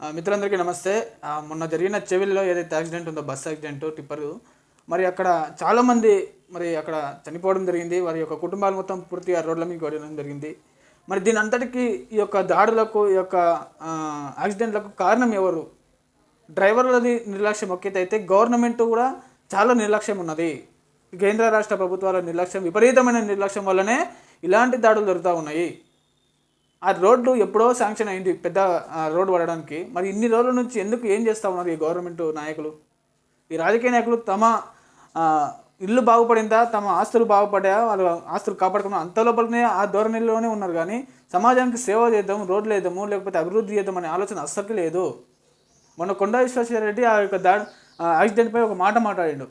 మిత్రులందరికీ నమస్తే. మొన్న జరిగిన చెవిల్లో ఏదైతే యాక్సిడెంట్ ఉందో బస్ యాక్సిడెంట్ టిప్పర్ మరి అక్కడ చాలామంది మరి అక్కడ చనిపోవడం జరిగింది. వారి యొక్క కుటుంబాలు మొత్తం పూర్తిగా రోడ్ల మీద కొట్టడం జరిగింది. మరి దీని అంతటికీ ఈ యొక్క దాడులకు ఈ యొక్క యాక్సిడెంట్లకు కారణం ఎవరు? డ్రైవర్లది నిర్లక్ష్యం ఒక్కైతే అయితే గవర్నమెంట్ కూడా చాలా నిర్లక్ష్యం ఉన్నది. కేంద్ర రాష్ట్ర ప్రభుత్వాల నిర్లక్ష్యం విపరీతమైన నిర్లక్ష్యం వల్లనే ఇలాంటి దాడులు జరుగుతూ ఉన్నాయి. ఆ రోడ్లు ఎప్పుడో శాంక్షన్ అయింది పెద్ద రోడ్డు పడడానికి. మరి ఇన్ని రోజుల నుంచి ఎందుకు ఏం చేస్తూ ఉన్నారు ఈ గవర్నమెంట్ నాయకులు? ఈ రాజకీయ నాయకులు తమ ఇల్లు బాగుపడిందా తమ ఆస్తులు బాగుపడా వాళ్ళ ఆస్తులు కాపాడుకున్నా అంత లోపలనే ఆ ధోరణిలోనే ఉన్నారు. కానీ సమాజానికి సేవ చేద్దాము రోడ్లు వేద్దాము లేకపోతే అభివృద్ధి చేద్దాం అనే ఆలోచన అస్సలు లేదు. మొన్న కొండా విశ్వేశ్వరరెడ్డి ఆ యొక్క దా యాక్సిడెంట్పై ఒక మాట మాట్లాడాడు.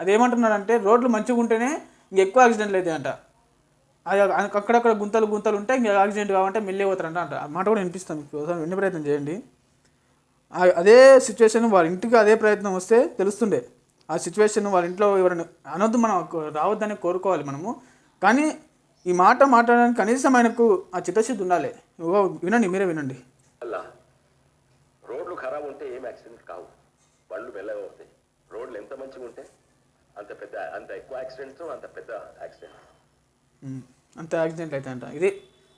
అదేమంటున్నాడంటే రోడ్లు మంచిగా ఉంటేనే ఇంకెక్కువ యాక్సిడెంట్లు అయితే అంట అక్కడక్కడ గుంతలు గుంతలు ఉంటే ఇంకా యాక్సిడెంట్ కావాలంటే మెల్లి పోతారంట అంట. మాట కూడా వినిపిస్తాం మీకు. వినే ప్రయత్నం చేయండి. అదే సిచ్యువేషన్ వాళ్ళ ఇంటికి అదే ప్రయత్నం వస్తే తెలుస్తుండే. ఆ సిచ్యువేషన్ వాళ్ళ ఇంట్లో ఎవరైనా అనొద్దు మనం రావద్దని కోరుకోవాలి మనము. కానీ ఈ మాట మాట్లాడడానికి కనీసం ఆయనకు ఆ చిత్తశుద్ధి ఉండాలి. వినండి మీరే వినండి. రోడ్లు ఖరాబ్ ఉంటే ఏం యాక్సిడెంట్ కావు. బండ్లు మెల్లగా అవుతాయి రోడ్లు ఎంత మంచిగా ఉంటే అంత పెద్ద అంత ఎక్కువ యాక్సిడెంట్స్ అంత పెద్ద యాక్సిడెంట్ ఉమ్, అంత యాక్సిడెంట్ అయితే అంట ఇది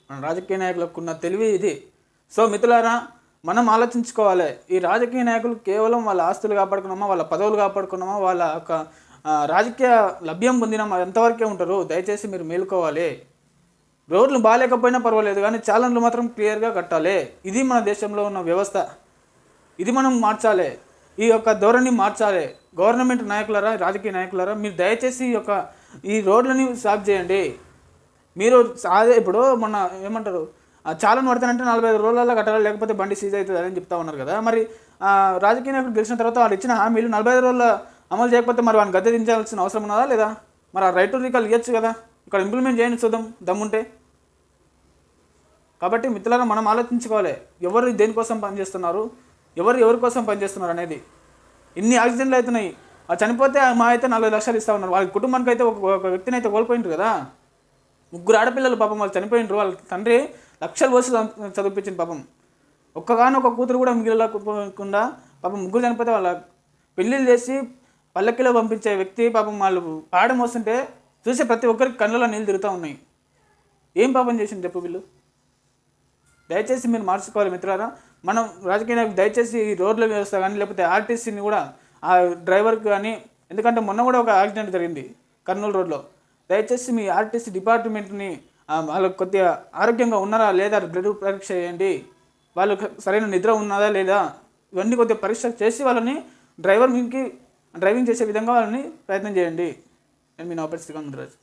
మన రాజకీయ నాయకులకు ఉన్న తెలివి ఇది. సో మిత్రులారా మనం ఆలోచించుకోవాలి. ఈ రాజకీయ నాయకులు కేవలం వాళ్ళ ఆస్తులు కాపాడుకున్నామా వాళ్ళ పదవులు కాపాడుకున్నామా వాళ్ళ ఒక రాజకీయ లభ్యం పొందినామా ఎంతవరకే ఉంటారు? దయచేసి మీరు మేలుకోవాలి. రోడ్లు బాగాలేకపోయినా పర్వాలేదు కానీ ఛాలెంజ్లు మాత్రం క్లియర్గా కట్టాలి. ఇది మన దేశంలో ఉన్న వ్యవస్థ. ఇది మనం మార్చాలి. ఈ యొక్క ధోరణి మార్చాలి. గవర్నమెంట్ నాయకులరా రాజకీయ నాయకులరా మీరు దయచేసి ఈ యొక్క ఈ రోడ్లని సాగు చేయండి. మీరు అదే ఇప్పుడు మొన్న ఏమంటారు ఆ చాలను పడతానంటే నలభై ఐదు రోజులలో కట్టాలి లేకపోతే బండి సీజ్ అవుతుంది అని చెప్తా ఉన్నారు కదా. మరి రాజకీయ నాయకులు గెలిచిన తర్వాత వాళ్ళు ఇచ్చిన హామీలు నలభై ఐదు రోజుల అమలు చేయకపోతే మరి వాడిని గద్దె దించాల్సిన అవసరం ఉన్నదా లేదా? మరి ఆ రైట్ టు రీకాల్ ఇవ్వచ్చు కదా. ఇక్కడ ఇంప్లిమెంట్ చేయండి చూద్దాం దమ్ముంటే. కాబట్టి మిత్రులను మనం ఆలోచించుకోవాలి ఎవరు దేనికోసం పనిచేస్తున్నారు ఎవరు ఎవరి కోసం పనిచేస్తున్నారు అనేది. ఇన్ని యాక్సిడెంట్లు అవుతున్నాయి ఆ చనిపోతే మా అయితే నలభై లక్షలు ఇస్తా ఉన్నారు. వాళ్ళ కుటుంబానికి అయితే ఒక ఒక వ్యక్తిని అయితే కోల్పోయింటారు కదా. ముగ్గురు ఆడపిల్లలు పాపం వాళ్ళు చనిపోయినారు. వాళ్ళ తండ్రి లక్షలు వసూలు చదువు- చదివించింది పాపం. ఒక్కగానో ఒక కూతురు కూడా మిగిలికుండా పాపం ముగ్గురు చనిపోతే వాళ్ళ పెళ్ళిళ్ళు చేసి పల్లకిలో పంపించే వ్యక్తి పాపం వాళ్ళు ఆడ మోస్తుంటే చూసే ప్రతి ఒక్కరికి కళ్ళలో నీళ్ళు తిరుగుతూ ఉన్నాయి. ఏం పాపం చేసింది చెప్పు వీళ్ళు? దయచేసి మీరు మార్చుకోవాలి మిత్రులారా. మనం రాజకీయ నాయకులు దయచేసి ఈ రోడ్ల వ్యవస్థ కానీ లేకపోతే ఆర్టీసీని కూడా ఆ డ్రైవర్కి కానీ ఎందుకంటే మొన్న కూడా ఒక యాక్సిడెంట్ జరిగింది కర్నూలు రోడ్లో. దయచేసి మీ ఆర్టీసీ డిపార్ట్మెంట్ని వాళ్ళకు కొద్దిగా ఆరోగ్యంగా ఉన్నారా లేదా బ్లడ్ పరీక్ష చేయండి. వాళ్ళకి సరైన నిద్ర ఉన్నదా లేదా? ఇవన్నీ కొద్దిగా పరీక్ష చేసి వాళ్ళని డ్రైవర్ డ్రైవింగ్ చేసే విధంగా వాళ్ళని ప్రయత్నం చేయండి. నేను మీ నవపరిస్థితిగా రాజు.